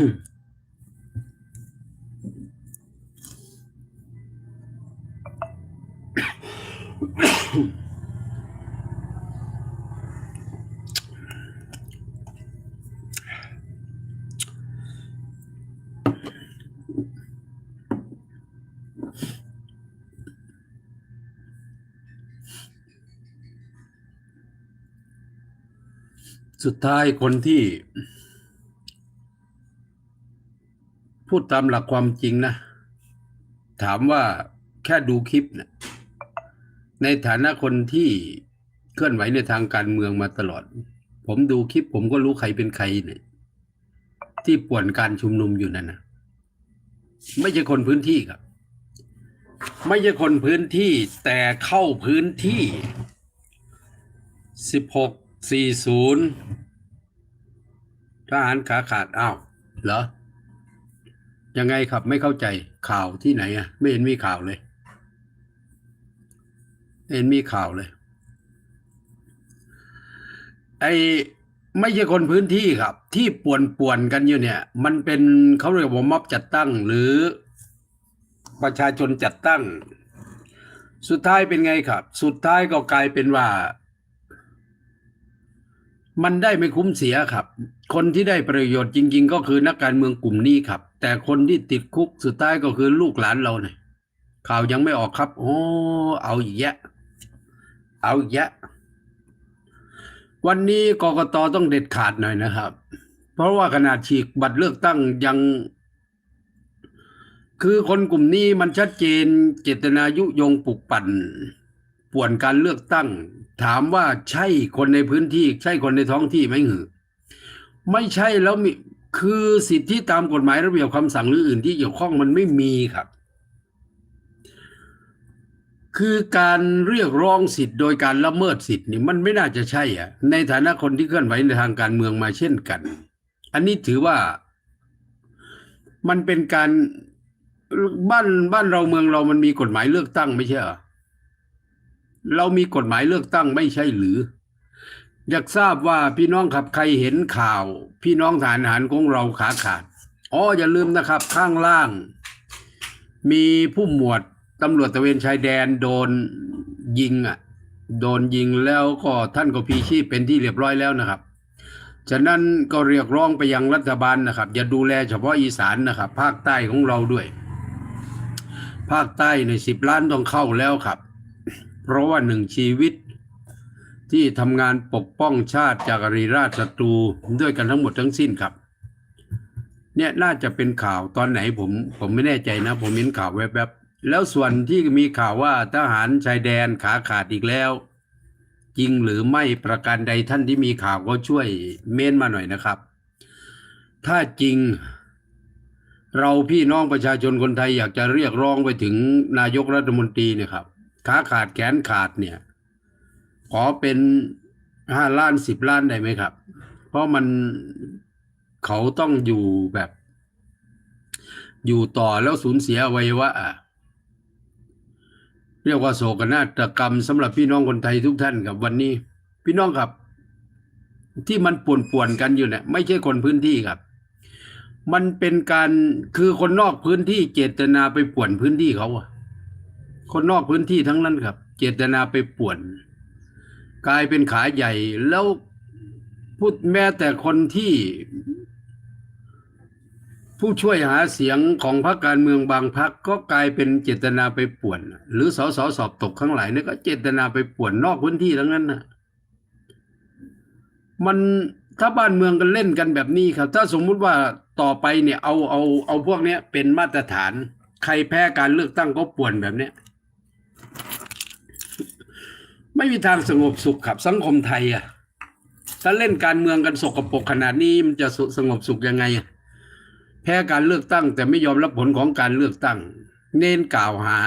สุดท้ายคนที่ พูดตามหลักความจริงนะ ถามว่าแค่ดูคลิปเนะในฐานะคนที่เคลื่อนไหวในทางการเมืองมาตลอด ผมดูคลิปผมก็รู้ใครเป็นใครเนี่ยที่ป่วนการชุมนุมอยู่นั่นนะไม่ใช่คนพื้นที่ครับ ไม่ใช่คนพื้นที่แต่เข้าพื้นที่สิบหกสี่ศูนย์ทหารขาขาดอ้าวเหรอ ยังไงครับไม่เข้าใจข่าวที่ไหนอะ ไม่เห็นมีข่าวเลยไม่เห็นมีข่าวเลย ไอ้ไม่ใช่คนพื้นที่ครับ ที่ป่วนป่วนกันอยู่เนี่ย มันเป็นเขาเรียกว่าม็อบจัดตั้ง หรือประชาชนจัดตั้ง สุดท้ายเป็นไงครับ สุดท้ายก็กลายเป็นว่า มันได้ไม่คุ้มเสียครับ คนที่ได้ประโยชน์จริง ๆ ก็คือนักการเมืองกลุ่มนี้ครับ แต่คนที่ติดคุกสุดท้ายก็คือลูกหลานเราเนี่ยข่าวยังไม่ออกครับ โอ้เอาอีกแยะ เอาอีกแยะ วันนี้กกตต้องเด็ดขาดหน่อยนะครับ เพราะว่าขนาดฉีกบัตรเลือกตั้งยัง คือคนกลุ่มนี้มันชัดเจนเจตนายุยงปลุกปั่น ป่วนการเลือกตั้ง ถามว่าใช่คนในพื้นที่ ใช่คนในท้องที่ไหมหือ ไม่ใช่แล้วมีคือสิทธิตามกฎหมายระเบียบคำสั่งหรืออื่นที่เกี่ยวข้องมันไม่มีครับ คือการเรียกร้องสิทธิ์โดยการละเมิดสิทธิ์นี่มันไม่น่าจะใช่อะ ในฐานะคนที่เคลื่อนไหวในทางการเมืองมาเช่นกัน อันนี้ถือว่ามันเป็นการบ้านบ้านเราเมืองเรามันมีกฎหมายเลือกตั้งไม่ใช่เหรอ เรามีกฎหมายเลือกตั้งไม่ใช่หรือ อยากทราบว่าพี่น้องครับใครเห็นข่าว พี่น้องทหารหารของเราขาขาดอ๋ออย่าลืมนะครับข้างล่าง มีผู้หมวดตำรวจตะเวนชายแดนโดนยิงอะ โดนยิงแล้วก็ท่านก็พีชีพเป็นที่เรียบร้อยแล้วนะครับ ฉะนั้นก็เรียกร้องไปยังรัฐบาลนะครับ อย่าดูแลเฉพาะอีสานนะครับ ภาคใต้ของเราด้วย ภาคใต้ในสิบล้านต้องเข้าแล้วครับ เพราะว่าหนึ่งชีวิตที่ทำงานปกป้องชาติจากอริราชศัตรูด้วยกันทั้งหมดทั้งสิ้นครับ เนี่ยน่าจะเป็นข่าวตอนไหนผมผมไม่แน่ใจนะ ผมเห็นข่าวแวบๆแล้วส่วนที่มีข่าวว่าทหารชายแดนขาขาดอีกแล้ว จริงหรือไม่ประการใดท่านที่มีข่าวก็ช่วยเม้นมาหน่อยนะครับ ถ้าจริง เราพี่น้องประชาชนคนไทยอยากจะเรียกร้องไปถึงนายกรัฐมนตรีเนี่ยครับ ขาขาดแขนขาดเนี่ย ขอเป็นห้าล้านสิบล้านได้ไหมครับ เพราะมันเขาต้องอยู่แบบ อยู่ต่อแล้วสูญเสียอวัยวะอะเรียกว่าโศกนาฏกรรมสำหรับพี่น้องคนไทยทุกท่านครับวันนี้ พี่น้องครับ ที่มันป่วนๆกันอยู่เนี่ยไม่ใช่คนพื้นที่ครับ มันเป็นการคือคนนอกพื้นที่เจตนาไปป่วนพื้นที่เขาอะ คนนอกพื้นที่ทั้งนั้นครับ เจตนาไปป่วน กลายเป็นขาใหญ่แล้วพูดแม้แต่คนที่ผู้ช่วยหาเสียงของพรรคการเมืองบางพรรคก็กลายเป็นเจตนาไปป่วน หรือสสสอบตกข้างหลายเนี่ยก็เจตนาไปป่วนนอกพื้นที่ทั้งนั้นนะมันถ้าบ้านเมืองกันเล่นกันแบบนี้ครับ ถ้าสมมุติว่าต่อไปเนี่ยเอาเอาเอาพวกเนี้ยเป็นมาตรฐาน ใครแพ้การเลือกตั้งก็ป่วนแบบเนี้ย ไม่มีทางสงบสุขครับสังคมไทยอะ ถ้าเล่นการเมืองกันสกปรกขนาดนี้มันจะสสงบสุขยังไงอะแพ้การเลือกตั้ง แต่ไม่ยอมรับผลของการเลือกตั้ง เน้นกล่าวหา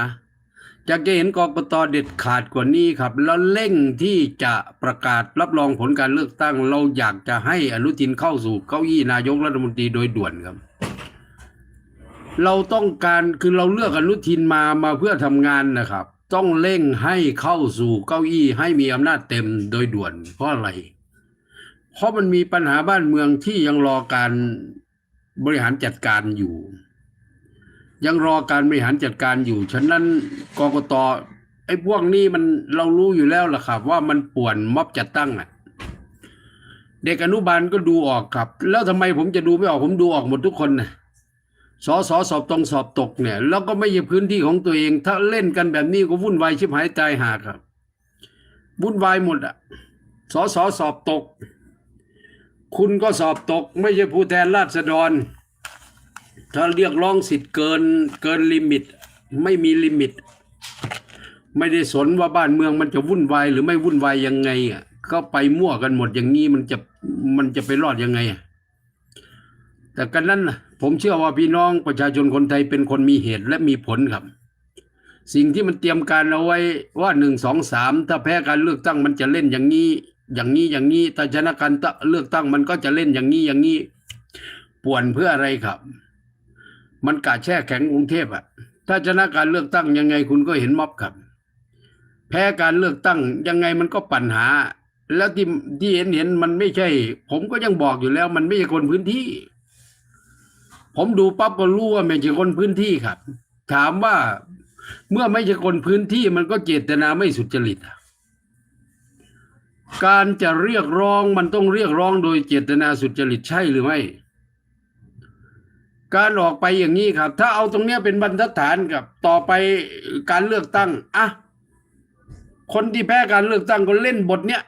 อยากจะเห็นกรกตเด็ดขาดกว่านี้ครับ แล้วเร่งที่จะประกาศรับรองผลการเลือกตั้ง เราอยากจะให้อนุทินเข้าสู่เก้าอี้นายกรัฐมนตรีโดยด่วนครับ เราต้องการคือเราเลือกอนุทินมามาเพื่อทำงานนะครับ ต้องเร่งให้เข้าสู่เก้าอี้ให้มีอำนาจเต็มโดยด่วน เพราะอะไร เพราะมันมีปัญหาบ้านเมืองที่ยังรอการบริหารจัดการอยู่ ยังรอการบริหารจัดการอยู่ ฉะนั้นกกตไอ้พวกนี้มันเรารู้อยู่แล้วล่ะครับ ว่ามันป่วนม็อบจัดตั้งอะ เด็กอนุบาลก็ดูออกครับ แล้วทำไมผมจะดูไม่ออกผมดูออกหมดทุกคนนะ สอสอสอบตรงสอบตกเนี่ย แล้วก็ไม่ใช่พื้นที่ของตัวเอง ถ้าเล่นกันแบบนี้ก็วุ่นวายชิบหายตายหาครับ วุ่นวายหมดอะสอสอสอบตก คุณก็สอบตก ไม่ใช่ผู้แทนราษฎร ถ้าเรียกร้องสิทธิ์เกินเกินลิมิต ไม่มีลิมิต ไม่ได้สนว่าบ้านเมืองมันจะวุ่นวายหรือไม่วุ่นวายยังไงอะก็ไปมั่วกันหมดอย่างนี้มันจะมันจะไปรอดยังไงอะแต่กันนั้นนะ ผมเชื่อว่าพี่น้องประชาชนคนไทยเป็นคนมีเหตุและมีผลครับ สิ่งที่มันเตรียมการเอาไว้ว่าหนึ่งสองสามถ้าแพ้การเลือกตั้งมันจะเล่นอย่างนี้ อย่างนี้อย่างนี้ถ้าชนะการเลือกตั้งมันก็จะเล่นอย่างนี้อย่างนี้ป่วนเพื่ออะไรครับ มันกาแช่แข็งกรุงเทพอะถ้าชนะการเลือกตั้งยังไงคุณก็เห็นม็อบครับ แพ้การเลือกตั้งยังไงมันก็ปัญหา แล้วที่ที่เห็นเห็นมันไม่ใช่ ผมก็ยังบอกอยู่แล้ว มันไม่ใช่คนพื้นที่ ผมดูปั๊บก็รู้ว่าไม่ใช่คนพื้นที่ครับ ถามว่าเมื่อไม่ใช่คนพื้นที่มันก็เจตนาไม่สุจริตการจะเรียกร้องมันต้องเรียกร้องโดยเจตนาสุจริตใช่หรือไม่ การออกไปอย่างนี้ครับ ถ้าเอาตรงเนี้ยเป็นบรรทัดฐานกับ ต่อไปการเลือกตั้งอะคนที่แพ้การเลือกตั้งก็เล่นบทเนี้ย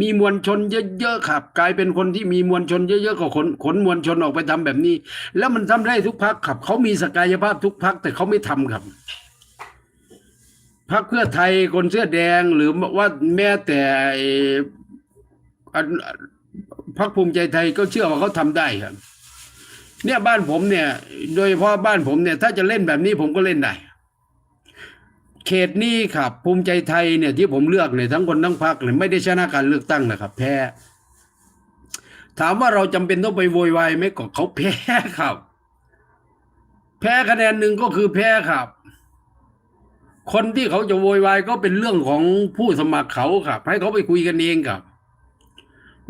มีมวลชนเยอะๆครับ กลายเป็นคนที่มีมวลชนเยอะๆก็ขนขนมวลชนออกไปทำแบบนี้ แล้วมันทำได้ทุกพักครับเขามีสกยภาพทุกพักแต่เขาไม่ทำครับพักเพื่อไทยคนเสื้อแดงหรือว่าแม้แต่พักภูมิใจไทยก็เชื่อว่าเขาทำได้ครับ เนี่ยบ้านผมเนี่ย โดยเฉพาะบ้านผมเนี่ย ถ้าจะเล่นแบบนี้ผมก็เล่นได้ เขตนี้ครับ ภูมิใจไทยเนี่ยที่ผมเลือกเนี่ยทั้งคนทั้งพรรคเนี่ยไม่ได้ชนะการเลือกตั้งนะครับ แพ้ ถามว่าเราจำเป็นต้องไปโวยวายไหมก็เขาแพ้ครับ แพ้คะแนนหนึ่งก็คือแพ้ครับ คนที่เขาจะโวยวายก็เป็นเรื่องของผู้สมัครเขาครับ ให้เขาไปคุยกันเองครับ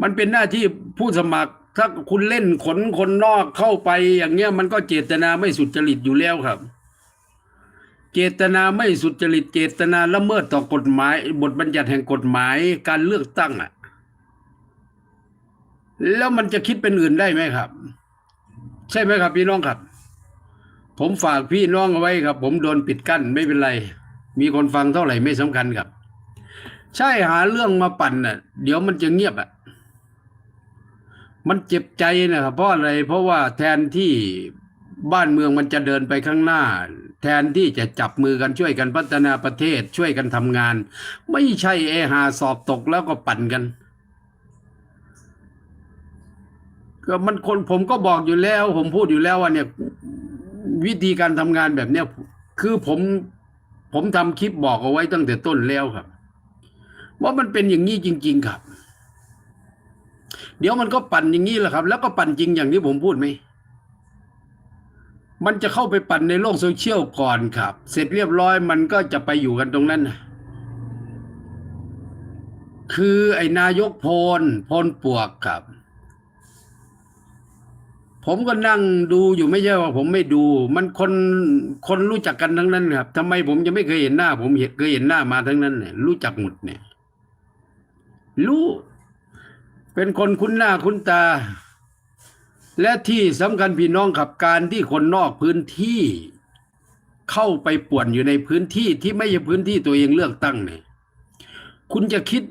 มันเป็นหน้าที่ผู้สมัครถ้าคุณเล่นขนคนนอกเข้าไปอย่างเงี้ยมันก็เจตนาไม่สุจริตอยู่แล้วครับ เจตนาไม่สุจริตเจตนาละเมิดต่อกฎหมาย บทบัญญัติแห่งกฎหมายการเลือกตั้งอะแล้วมันจะคิดเป็นอื่นได้ไหมครับ ใช่ไหมครับ พี่น้องครับ ผมฝากพี่น้องเอาไว้ครับ ผมโดนปิดกั้นไม่เป็นไร มีคนฟังเท่าไหร่ไม่สำคัญครับ ใช่หาเรื่องมาปั่นน่ะ เดี๋ยวมันจะเงียบอะมันเจ็บใจนะครับเพราะอะไรเพราะว่าแทนที่บ้านเมืองมันจะเดินไปข้างหน้า แทนที่จะจับมือกันช่วยกันพัฒนาประเทศช่วยกันทำงาน ไม่ใช่เอหาสอบตกแล้วก็ปั่นกันก็มันคนผมก็บอกอยู่แล้ว ผมพูดอยู่แล้วว่าเนี่ย วิธีการทำงานแบบเนี้ยคือผมผมทำคลิปบอกเอาไว้ตั้งแต่ต้นแล้วครับ ว่ามันเป็นอย่างนี้จริง ๆ ครับ เดี๋ยวมันก็ปั่นอย่างนี้แหละครับ แล้วก็ปั่นจริงอย่างที่ผมพูดไหม มันจะเข้าไปปั่นในโลกโซเชียลก่อนครับ เสร็จเรียบร้อยมันก็จะไปอยู่กันตรงนั้นนะคือไอ้นายกพลพลปวกครับ ผมก็นั่งดูอยู่ไม่ใช่ว่า ผมไม่ดู มันคนคนรู้จักกันทั้งนั้นครับทำไมผมจะไม่เคยเห็นหน้า ผมเห็นเคยเห็นหน้ามาทั้งนั้นเนี่ยรู้จักหมดเนี่ยรู้เป็นคนคุ้นหน้าคุ้นตา และที่สำคัญพี่น้องครับการที่คนนอกพื้นที่เข้าไปป่วนอยู่ในพื้นที่ที่ไม่ใช่พื้นที่ตัวเองเลือกตั้งเนี่ยคุณจะคิด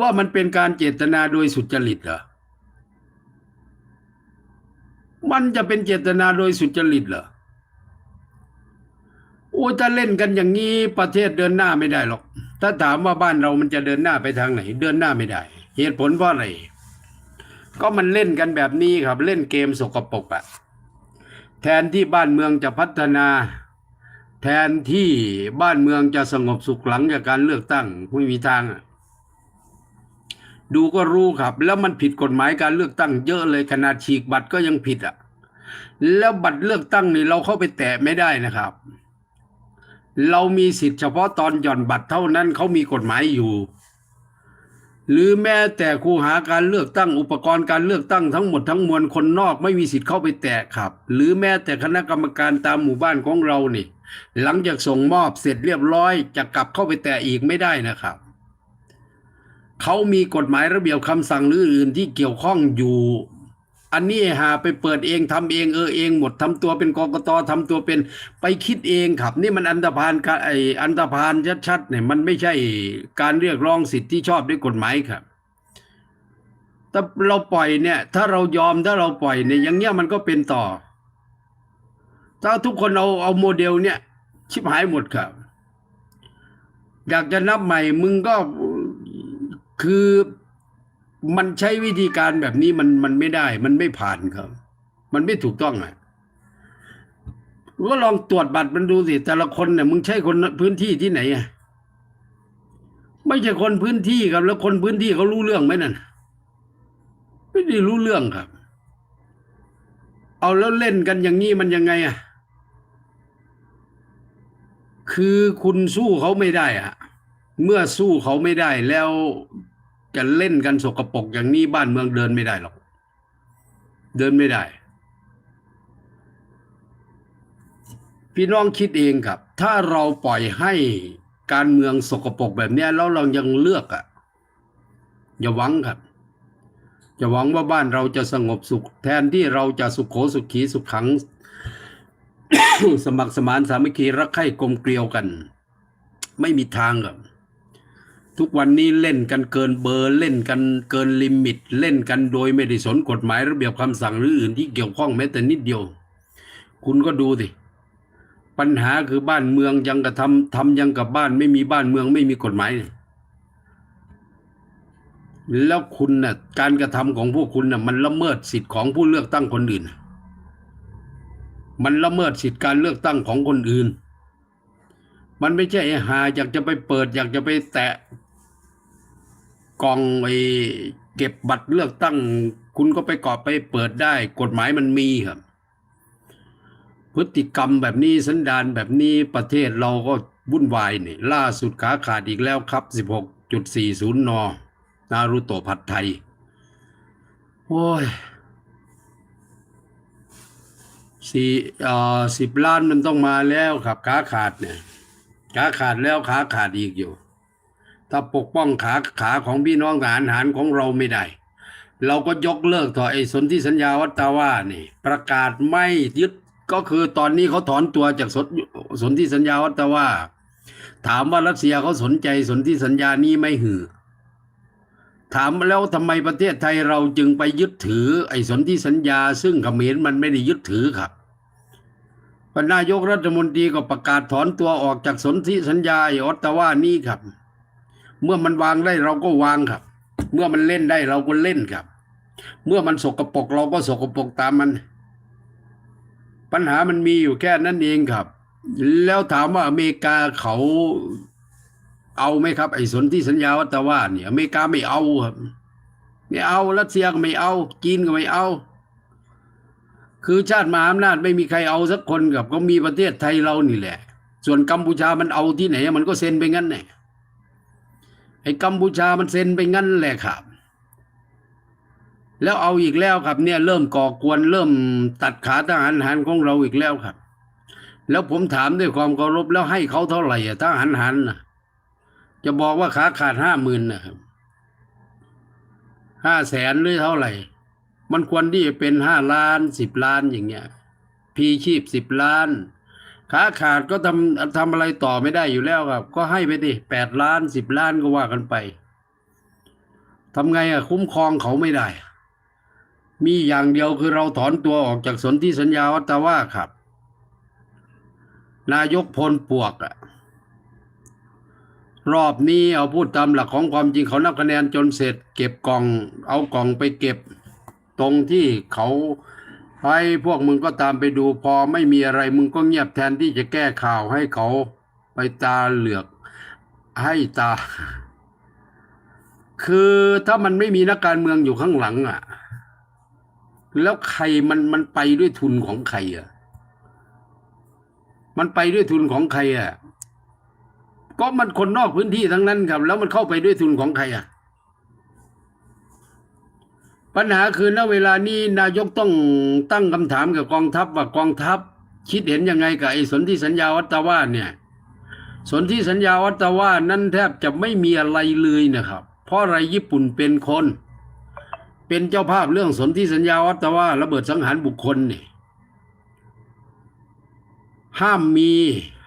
ว่ามันเป็นการเจตนาโดยสุจริตเหรอมันจะเป็นเจตนาโดยสุจริตเหรอโอ้ถ้าเล่นกันอย่างนี้ประเทศเดินหน้าไม่ได้หรอก ถ้าถามว่าบ้านเรามันจะเดินหน้าไปทางไหน เดินหน้าไม่ได้ เหตุผลเพราะอะไร ก็มันเล่นกันแบบนี้ครับ เล่นเกมสกปรกอะแทนที่บ้านเมืองจะพัฒนา แทนที่บ้านเมืองจะสงบสุขหลังจากการเลือกตั้งไม่มีทางอะดูก็รู้ครับ แล้วมันผิดกฎหมายการเลือกตั้งเยอะเลยขนาดฉีกบัตรก็ยังผิดอะแล้วบัตรเลือกตั้งนี่เราเข้าไปแตะไม่ได้นะครับ เรามีสิทธิ์เฉพาะตอนหย่อนบัตรเท่านั้นเขามีกฎหมายอยู่ หรือแม้แต่คูหาการเลือกตั้งอุปกรณ์การเลือกตั้งทั้งหมดทั้งมวลคนนอกไม่มีสิทธิ์เข้าไปแตะครับ หรือแม้แต่คณะกรรมการตามหมู่บ้านของเรานี่ หลังจากส่งมอบเสร็จเรียบร้อยจะกลับเข้าไปแตะอีกไม่ได้นะครับเขามีกฎหมายระเบียบคำสั่งหรืออื่นที่เกี่ยวข้องอยู่ อันนี้หาไปเปิดเองทำเองเออเองหมดทำตัวเป็นกกตทำตัวเป็นไปคิดเองครับ นี่มันอันตรพานกะไออันตรพานชัดๆเนี่ยมันไม่ใช่การเรียกร้องสิทธิที่ชอบด้วยกฎหมายครับแต่เราปล่อยเนี่ย ถ้าเรายอมถ้าเราปล่อยเนี่ยอย่างเงี้ยมันก็เป็นต่อ ถ้าทุกคนเอาเอาโมเดลเนี่ย ชิบหายหมดครับ อยากจะนับใหม่มึงก็คือ มันใช้วิธีการแบบนี้มันมันไม่ได้ มันไม่ผ่านครับ มันไม่ถูกต้องอะก็ลองตรวจบัตรมันดูสิแต่ละคนเนี่ยมึงใช่คนพื้นที่ที่ไหนอะไม่ใช่คนพื้นที่ครับ แล้วคนพื้นที่เขารู้เรื่องไหมนั่นไม่ได้รู้เรื่องครับ เอาแล้วเล่นกันอย่างนี้มันยังไงอะคือคุณสู้เขาไม่ได้อะเมื่อสู้เขาไม่ได้แล้ว จะเล่นกันสกปรกอย่างนี้บ้านเมืองเดินไม่ได้หรอก เดินไม่ได้ พี่น้องคิดเองครับ ถ้าเราปล่อยให้การเมืองสกปรกแบบนี้แล้วเรายังเลือกอะอย่าหวังครับอย่าหวังว่าบ้านเราจะสงบสุข แทนที่เราจะสุขโขสุขีสุขขัง สมัครสมานสามัคคีรักใคร่กลมเกลียวกัน ไม่มีทางครับ ทุกวันนี้เล่นกันเกินเบอร์เล่นกันเกินลิมิต เล่นกันโดยไม่ได้สนกฎหมายระเบียบคำสั่งหรืออื่นที่เกี่ยวข้องแม้แต่นิดเดียว คุณก็ดูสิปัญหาคือบ้านเมืองยังกระทำทำยังกับบ้านไม่มีบ้านเมืองไม่มีกฎหมาย แล้วคุณน่ะการกระทำของพวกคุณน่ะมันละเมิดสิทธิ์ของผู้เลือกตั้งคนอื่น มันละเมิดสิทธิการเลือกตั้งของคนอื่นมันไม่ใช่ไอ้หาอยากจะไปเปิด อยากจะไปแตะ กองไอเก็บบัตรเลือกตั้ง คุณก็ไปกอบไปเปิดได้ กฎหมายมันมีครับ พฤติกรรมแบบนี้สันดานแบบนี้ประเทศเราก็วุ่นวายนี่ ล่าสุดขาขาดอีกแล้วครับ 16.40 น นารูโตผัดไทย โอ้ยสี่เอ่อสิบล้านมันต้องมาแล้วครับขาขาดเนี่ยขาขาดแล้วขาขาดอีกอยู่ ถ้าปกป้องขาขาของพี่น้องทหารหารของเราไม่ได้ เราก็ยกเลิกต่อไอ้สนธิสัญญาวัตาว่านี่ ประกาศไม่ยึดก็คือตอนนี้เขาถอนตัวจากสนสนธิสัญญาวัตาว่า ถามว่ารัสเซียเขาสนใจสนธิสัญญานี้ไม่หือ ถามแล้วทำไมประเทศไทยเราจึงไปยึดถือ ไอ้สนธิสัญญา ซึ่งเขมรมันไม่ได้ยึดถือครับพนายกรัฐมนตรีก็ประกาศถอนตัวออกจากสนธิสัญญาไอ้ออตตาว่านี่ครับ เมื่อมันวางได้เราก็วางครับ เมื่อมันเล่นได้เราก็เล่นครับ เมื่อมันสกปรกเราก็สกปรกตามมัน ปัญหามันมีอยู่แค่นั้นเองครับ แล้วถามว่าอเมริกาเขาเอาไหมครับ ไอ้สนธิสัญญาวัตว่าเนี่ยอเมริกาไม่เอาครับไม่เอารัสเซียก็ไม่เอาจีนก็ไม่เอา คือชาติมหาอำนาจไม่มีใครเอาสักคนกับก็มีประเทศไทยเรานี่แหละ ส่วนกัมพูชามันเอาที่ไหน มันก็เซ็นไปงั้นแหละ ไอ้กัมพูชามันเซ็นไปงั้นแหละครับ แล้วเอาอีกแล้วครับ เนี่ย เริ่มก่อกวนเริ่มตัดขาทหารหันของเราอีกแล้วครับ แล้วผมถามด้วยความเคารพแล้วให้เขาเท่าไหร่อะทหารหันนะจะบอกว่าขาขาดห้าหมื่นนะครับห้าแสนหรือเท่าไหร่ มันควรที่จะเป็นห้าล้านสิบล้านอย่างเงี้ยพีชีพสิบล้าน ขาขาดก็ทำทำอะไรต่อไม่ได้อยู่แล้วครับ ก็ให้ไปดิแปดล้านสิบล้านก็ว่ากันไปทำไงอะคุ้มครองเขาไม่ได้ มีอย่างเดียวคือเราถอนตัวออกจากสนธิสัญญาวัตว่าครับ นายกพลปวกอะรอบนี้เอาพูดตามหลักของความจริงเขานับคะแนนจนเสร็จ เก็บกล่อง เอากล่องไปเก็บ ตรงที่เขา ให้พวกมึงก็ตามไปดูพอไม่มีอะไรมึงก็เงียบแทนที่จะแก้ข่าวให้เขาไปตาเหลือก ให้ตา คือถ้ามันไม่มีนักการเมืองอยู่ข้างหลังอะ แล้วใครมันมันไปด้วยทุนของใครอะ มันไปด้วยทุนของใครอะ ก็มันคนนอกพื้นที่ทั้งนั้นครับ แล้วมันเข้าไปด้วยทุนของใครอะ ปัญหาคือณเวลานี้นายกต้องตั้งคำถามกับกองทัพว่ากองทัพ คิดเห็นยังไงกับไอ้สนธิสัญญาวัตวาเนี่ย สนธิสัญญาวัตวานั้นแทบจะไม่มีอะไรเลยนะครับ เพราะอะไรญี่ปุ่นเป็นคน เป็นเจ้าภาพเรื่องสนธิสัญญาวัตวาระเบิดสังหารบุคคลเนี่ยห้ามมี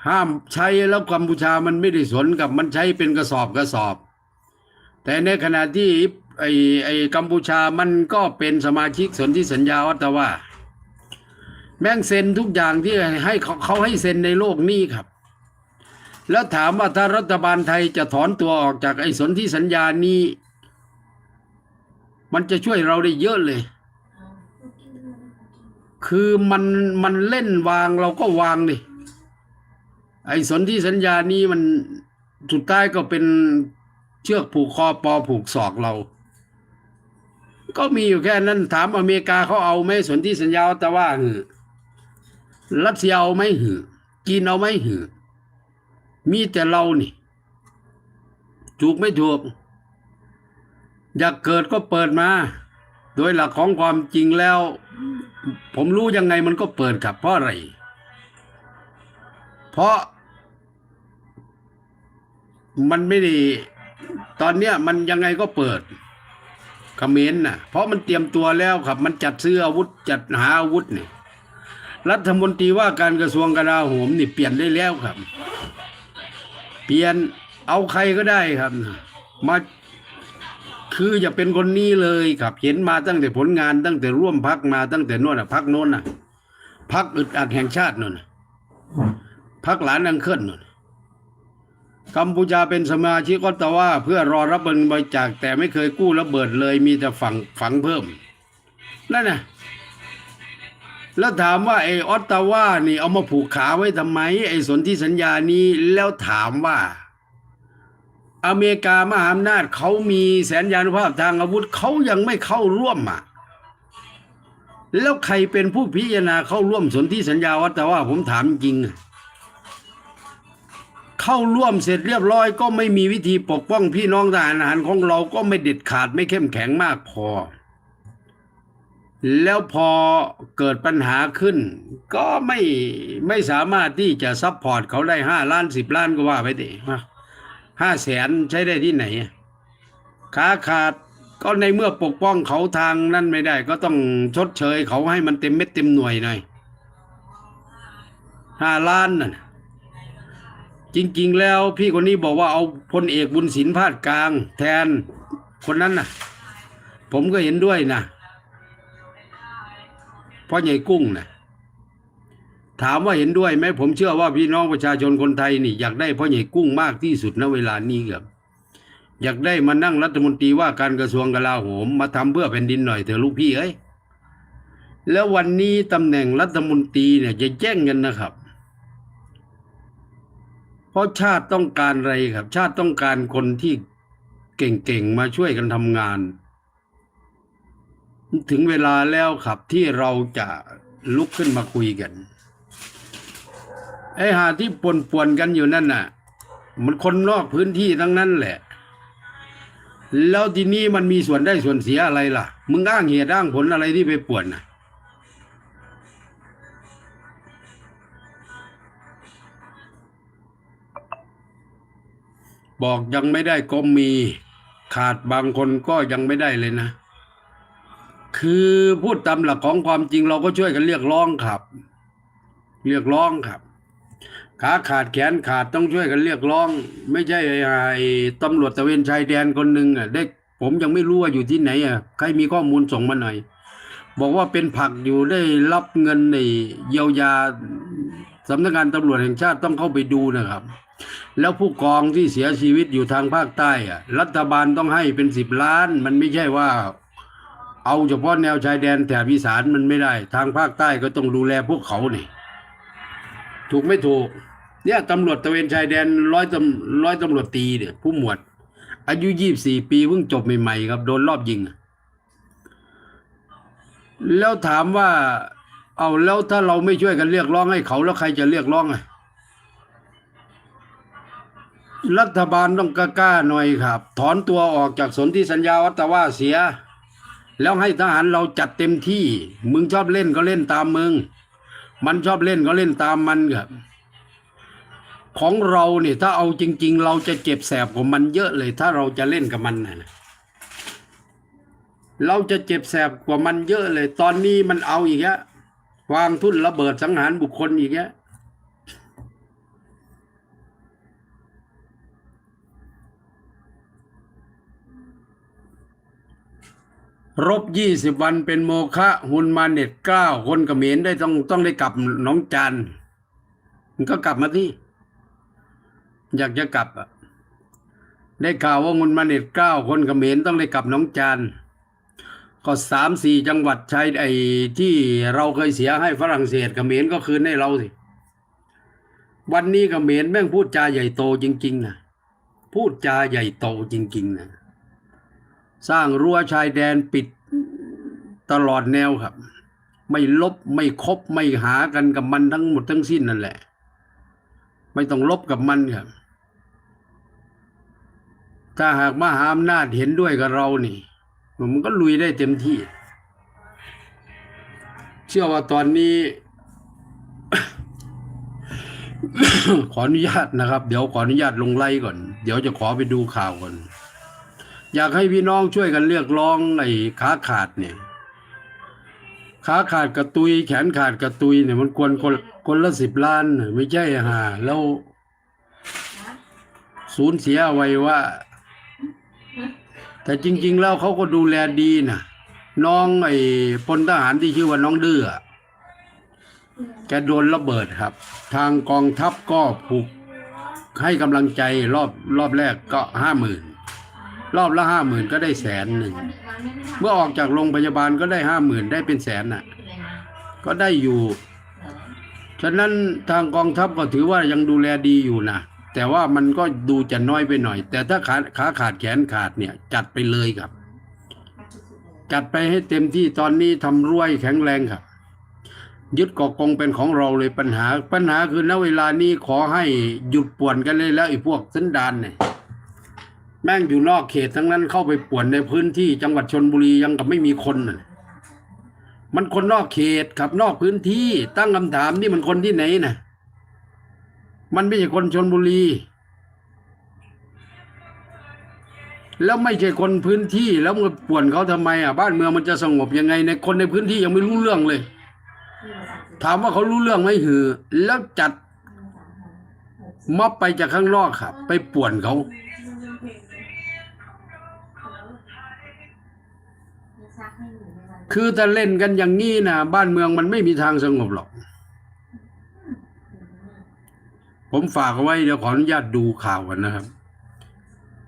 ห้ามใช้แล้วกัมพูชามันไม่ได้สนกับมันใช้เป็นกระสอบกระสอบ แต่ในขณะที่ ไอ้ไอ้กัมพูชามันก็เป็นสมาชิกสนธิสัญญาวัตวาแม่งเซ็นทุกอย่างที่ให้เขาเขาให้เซ็นในโลกนี้ครับ แล้วถามว่าถ้ารัฐบาลไทยจะถอนตัวออกจากไอ้สนธิสัญญานี้ มันจะช่วยเราได้เยอะเลย คือมันมันเล่นวางเราก็วางดิไอ้สนธิสัญญานี้มันสุดท้ายก็เป็นเชือกผูกคอปอผูกศอกเรา ก็มีอยู่แค่นั้นถามอเมริกาเขาเอาไหมสนธิสัญญาแต่ว่าหือรัสเซียเอาไหมหือจีนเอาไหมหือมีแต่เรานี่ ถูกไม่ถูก อยากเกิดก็เปิดมา โดยหลักของความจริงแล้ว ผมรู้ยังไงมันก็เปิดครับเพราะอะไร เพราะ มันไม่ได้ตอนเนี้ยมันยังไงก็เปิด เขมรน่ะ เพราะมันเตรียมตัวแล้วครับ มันจัดซื้ออาวุธจัดหาอาวุธเนี่ยรัฐมนตรีว่าการกระทรวงกลาโหมนี่เปลี่ยนได้แล้วครับ เปลี่ยนเอาใครก็ได้ครับ มาคืออย่าเป็นคนนี้เลยครับ เห็นมาตั้งแต่ผลงานตั้งแต่ร่วมพักมาตั้งแต่น่นอะพักโน้นน่ะพักอึดอัดแห่งชาติโน่นนะพักหลานนังเคลื่อนโน่น กัมพูชาเป็นสมาชิกก็แต่ว่าเพื่อรอรับเงินบริจาคแต่ไม่เคยกู้ระเบิดเลยมีแต่ฝังฝังเพิ่มนั่นน่ะแล้วถามว่าไอ้ออตตาว่านี่เอามาผูกขาไว้ทำไม ไอ้สนธิสัญญานี้แล้วถามว่า อเมริกามหาอำนาจเขามีแสนยานุภาพทางอาวุธเขายังไม่เข้าร่วมอะแล้วใครเป็นผู้พิจารณาเข้าร่วมสนธิสัญญาวัตว่าผมถามจริงอะ เข้าร่วมเสร็จเรียบร้อย ก็ไม่มีวิธีปกป้องพี่น้องทหารหารของเราก็ไม่เด็ดขาดไม่เข้มแข็งมากพอ แล้วพอเกิดปัญหาขึ้น ก็ไม่ไม่สามารถที่จะซัพพอร์ตเขาได้ห้าล้านสิบล้านก็ว่าไปดิห้าแสนใช้ได้ที่ไหนขาขาดก็ในเมื่อปกป้องเขาทางนั้นไม่ได้ ก็ต้องชดเชยเขาให้มันเต็มเม็ดเต็มหน่วยหน่อยห้าล้านน่ะ จริง ๆ แล้วพี่คนนี้บอกว่าเอาพลเอกบุญสินพาดกลาง แทนคนนั้นน่ะ ผมก็เห็นด้วยนะเพราะใหญ่กุ้งนะถามว่าเห็นด้วยไหมผมเชื่อว่าพี่น้องประชาชนคนไทยนี่อยากได้พ่อใหญ่กุ้งมากที่สุดณเวลานี้ครับอยากได้มานั่งรัฐมนตรีว่าการกระทรวงกลาโหมมาทำเพื่อแผ่นดินหน่อยเถอะลูกพี่เอ้ยแล้ววันนี้ตำแหน่งรัฐมนตรีเนี่ยจะแย่งกันนะครับ เพราะชาติต้องการอะไรครับ ชาติต้องการคนที่เก่งๆมาช่วยกันทำงาน ถึงเวลาแล้วครับที่เราจะลุกขึ้นมาคุยกัน ไอ้หาที่ป่วนๆกันอยู่นั่นน่ะ มันคนนอกพื้นที่ทั้งนั้นแหละ แล้วทีนี้มันมีส่วนได้ส่วนเสียอะไรล่ะ มึงอ้างเหตุอ้างผลอะไรที่ไปป่วนน่ะ บอกยังไม่ได้ก็มีขาดบางคนก็ยังไม่ได้เลยนะ คือพูดตามหลักของความจริงเราก็ช่วยกันเรียกร้องครับ เรียกร้องครับ ขาขาดแขนขาดต้องช่วยกันเรียกร้อง ไม่ใช่ไอ้ตำรวจตะเวนชายแดนคนหนึ่งอะได้ผมยังไม่รู้ว่าอยู่ที่ไหนอะใครมีข้อมูลส่งมาหน่อย บอกว่าเป็นผักอยู่ได้รับเงินในเยียวยาสำนักงานตำรวจแห่งชาติต้องเข้าไปดูนะครับ แล้วผู้กองที่เสียชีวิตอยู่ทางภาคใต้อะรัฐบาลต้องให้เป็นสิบล้าน มันไม่ใช่ว่า เอาเฉพาะแนวชายแดนแถบอีสานมันไม่ได้ ทางภาคใต้ก็ต้องดูแลพวกเขานี่ถูกไม่ถูก เนี่ยตำรวจตะเวนชายแดนร้อยตำร้อยตำรวจตีเนี่ย ผู้หมวด อายุยี่บสี่ปีเพิ่งจบใหม่ๆครับ โดนรอบยิง แล้วถามว่า เอาแล้วถ้าเราไม่ช่วยกันเรียกร้องให้เขาแล้วใครจะเรียกร้องอะ รัฐบาลต้องกล้าๆหน่อยครับ ถอนตัวออกจากสนธิสัญญาวัตว่าเสีย แล้วให้ทหารเราจัดเต็มที่ มึงชอบเล่นก็เล่นตามมึง มันชอบเล่นก็เล่นตามมันครับของเราเนี่ยถ้าเอาจริง ๆ เราจะเจ็บแสบกว่ามันเยอะเลย ถ้าเราจะเล่นกับมันนะเราจะเจ็บแสบกว่ามันเยอะเลย ตอนนี้มันเอาอีกแล้ววางทุ่นระเบิดสังหารบุคคลอีกแล้ว รบยี่สิบวันเป็นโมฆะหุนมาเน็ตเก้าคนกเขมรได้ต้องต้องได้กลับหน้องจันมันก็กลับมาที่ อยากจะกลับอะได้ข่าวว่าหุนมาเน็ตเก้าคนกเขมรต้องได้กลับหน้องจันก็สามสี่จังหวัดชายไอ้ที่เราเคยเสียให้ฝรั่งเศสกเขมรก็คืนให้เราสิ วันนี้กเขมรแม่งพูดจาใหญ่โตจริง ๆนะพูดจาใหญ่โตจริง ๆนะ สร้างรั้วชายแดนปิดตลอดแนวครับ ไม่ลบไม่คบไม่หากันกับมันทั้งหมดทั้งสิ้นนั่นแหละ ไม่ต้องลบกับมันครับถ้าหากมหาอำนาจเห็นด้วยกับเรานี่ มันก็ลุยได้เต็มที่ เชื่อว่าตอนนี้ ขออนุญาตนะครับ เดี๋ยวขออนุญาตลงไล่ก่อน เดี๋ยวจะขอไปดูข่าวก่อน อยากให้พี่น้องช่วยกันเรียกร้องไอ้ขาขาดเนี่ยขาขาดกระตุย แขนขาดกระตุยเนี่ยมันควรคนคนละสิบล้านน่ะไม่ใช่ฮะแล้วสูญเสียไว้ว่า แต่จริง ๆ แล้วเขาก็ดูแลดีนะน้องไอ้พลทหารที่ชื่อว่าน้องเดือ้อแกโดนระเบิดครับ ทางกองทัพก็ผูกให้กำลังใจรอบรอบแรกก็ห้าหมื่น รอบละห้าหมื่นก็ได้แสนหนึ่ง เมื่อออกจากโรงพยาบาลก็ได้ห้าหมื่นได้เป็นแสนน่ะ ก็ได้อยู่ ฉะนั้นทางกองทัพก็ถือว่ายังดูแลดีอยู่นะแต่ว่ามันก็ดูจะน้อยไปหน่อย แต่ถ้าขาขาขาดแขนขาดเนี่ย จัดไปเลยครับ จัดไปให้เต็มที่ตอนนี้ทำรวยแข็งแรงครับ ยึดเกาะกงเป็นของเราเลยปัญหา ปัญหาคือณเวลานี้ขอให้หยุดป่วนกันเลยแล้วไอ้พวกสันดานเนี่ย แม่งอยู่นอกเขตทั้งนั้นเข้าไปป่วนในพื้นที่จังหวัดชนบุรียังกับไม่มีคนน่ะมันคนนอกเขตครับนอกพื้นที่ตั้งคำถามนี่มันคนที่ไหนน่ะมันไม่ใช่คนชนบุรี แล้วไม่ใช่คนพื้นที่แล้วมันป่วนเขาทำไมอะบ้านเมืองมันจะสงบยังไงในคนในพื้นที่ยังไม่รู้เรื่องเลย ถามว่าเขารู้เรื่องไหมหือ แล้วจัดม็อบไปจากข้างนอกครับ ไปป่วนเขา คือถ้าเล่นกันอย่างนี้นะบ้านเมืองมันไม่มีทางสงบหรอก ผมฝากไว้เดี๋ยวขออนุญาตดูข่าวกันนะครับ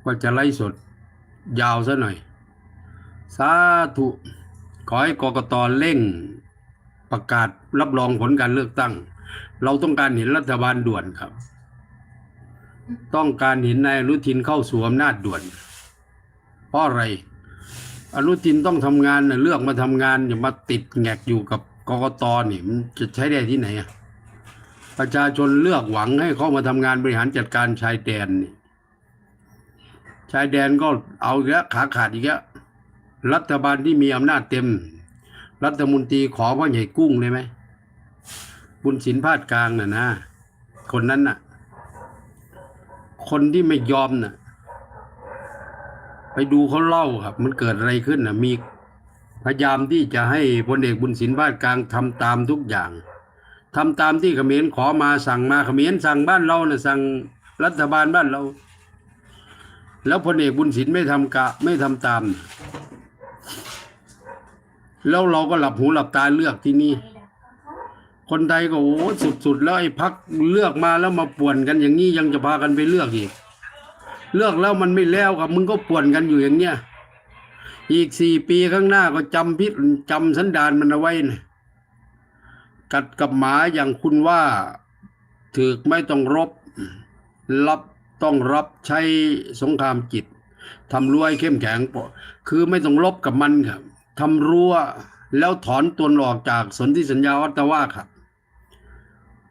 ว่าจะไล่สดยาวซะหน่อย สาธุ ขอให้กกตเร่งประกาศรับรองผลการเลือกตั้ง เราต้องการเห็นรัฐบาลด่วนครับ ต้องการเห็นนายอนุทินเข้าสู่อำนาจด่วน เพราะอะไร อนุทินต้องทำงานนะเลือกมาทำงานอย่ามาติดแงกอยู่กับกกตนี่มันจะใช้ได้ที่ไหนอะประชาชนเลือกหวังให้เข้ามาทำงานบริหารจัดการชายแดนนี่ชายแดนก็เอาแล้วขาขาดอีกแล้วรัฐบาลที่มีอำนาจเต็ม รัฐมนตรีขอพ่อใหญ่กุ้งเลยไหมบุญสินพาดกลางน่ะนะ คนนั้นน่ะ คนที่ไม่ยอมน่ะ ไปดูเขาเล่าครับ มันเกิดอะไรขึ้นนะมีพยายามที่จะให้พลเอกบุญสินบ้านกลางทำตามทุกอย่างทำตามที่เขมรขอมาสั่งมาเขมรสั่งบ้านเรานะ่ะสั่งรัฐบาลบ้านเรา แล้วพลเอกบุญสินไม่ทำกะไม่ทำตาม แล้วเราก็หลับหูหลับตาเลือกที่นี่คนไทยก็โอ้สุดๆแล้วไอ้พักเลือกมาแล้วมาป่วนกันอย่างนี้ยังจะพากันไปเลือกอีก เลือกแล้วมันไม่แล้วครับมึงก็ป่วนกันอยู่อย่างเนี้ยอีกสี่ปีข้างหน้าก็จำพิษจำสันดานมันเอาไว้นะกัดกับหมาอย่างคุณว่าถือไม่ต้องรบ รับต้องรับใช้สงครามจิตทำรั้วให้เข้มแข็งปะคือไม่ต้องรบกับมันครับทำรั้วแล้วถอนตนออกจากสนธิสัญญาวัตว่าครับ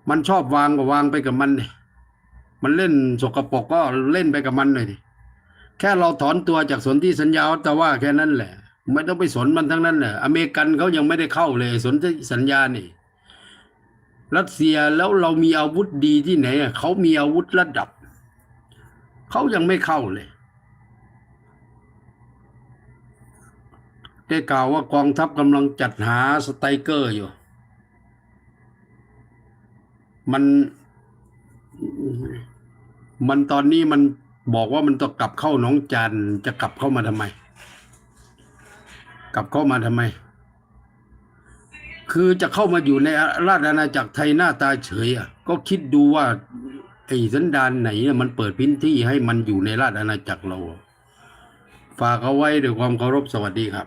มันชอบวางก็วางไปกับมันเลย มันเล่นสกปรกก็เล่นไปกับมันหน่อยดิแค่เราถอนตัวจากสนธิสัญญาวัตว่าแค่นั้นแหละ ไม่ต้องไปสนมันทั้งนั้นน่ะอเมริกันเขายังไม่ได้เข้าเลยสนธิสัญญานี่รัสเซียแล้วเรามีอาวุธดีที่ไหนเขามีอาวุธระดับเขายังไม่เข้าเลย ได้กล่าวว่ากองทัพกำลังจัดหาสไตเกอร์อยู่ มัน มันตอนนี้มันบอกว่ามันต้องกลับเข้าหนองจันจะกลับเข้ามาทำไม กลับเข้ามาทำไม คือจะเข้ามาอยู่ในราชอาณาจักรไทยหน้าตาเฉยอะ ก็คิดดูว่าไอ้สันดานไหนเนี่ยมันเปิดพื้นที่ให้มันอยู่ในราชอาณาจักรเรา ฝากเอาไว้ด้วยความเคารพสวัสดีครับ